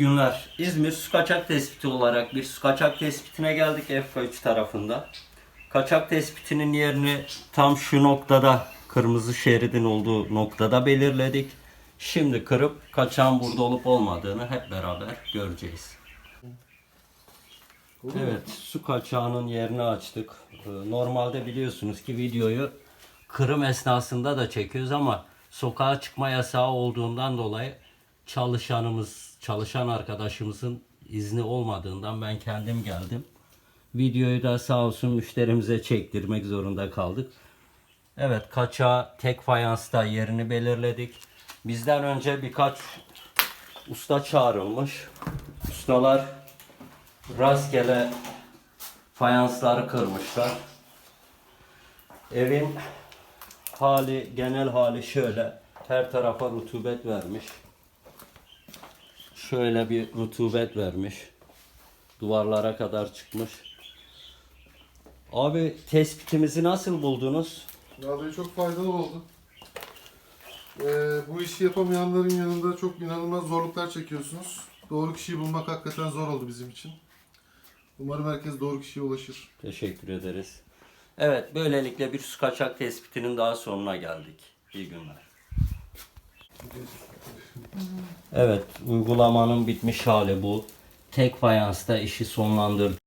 Günler. İzmir su kaçak tespiti olarak bir su kaçak tespitine geldik FK3 tarafında. Kaçak tespitinin yerini tam şu noktada kırmızı şeridin olduğu noktada belirledik. Şimdi kırıp kaçağın burada olup olmadığını hep beraber göreceğiz. Evet, su kaçağının yerini açtık. Ee, Normalde biliyorsunuz ki videoyu kırım esnasında da çekiyoruz ama sokağa çıkma yasağı olduğundan dolayı çalışanımız, çalışan arkadaşımızın izni olmadığından ben kendim geldim. Videoyu da sağ olsun müşterimize çektirmek zorunda kaldık. Evet, kaçağı tek fayansta yerini belirledik. Bizden önce birkaç usta çağrılmış. Ustalar rastgele fayansları kırmışlar. Evin hali, genel hali şöyle. Her tarafa rutubet vermiş. Şöyle bir rutubet vermiş. Duvarlara kadar çıkmış. Abi tespitimizi nasıl buldunuz? Vallahi çok faydalı oldu. Ee, bu işi yapamayanların yanında çok inanılmaz zorluklar çekiyorsunuz. Doğru kişiyi bulmak hakikaten zor oldu bizim için. Umarım herkes doğru kişiye ulaşır. Teşekkür ederiz. Evet, böylelikle bir su kaçak tespitinin daha sonuna geldik. İyi günler. Evet, uygulamanın bitmiş hali bu. Tek fayansta işi sonlandırdık.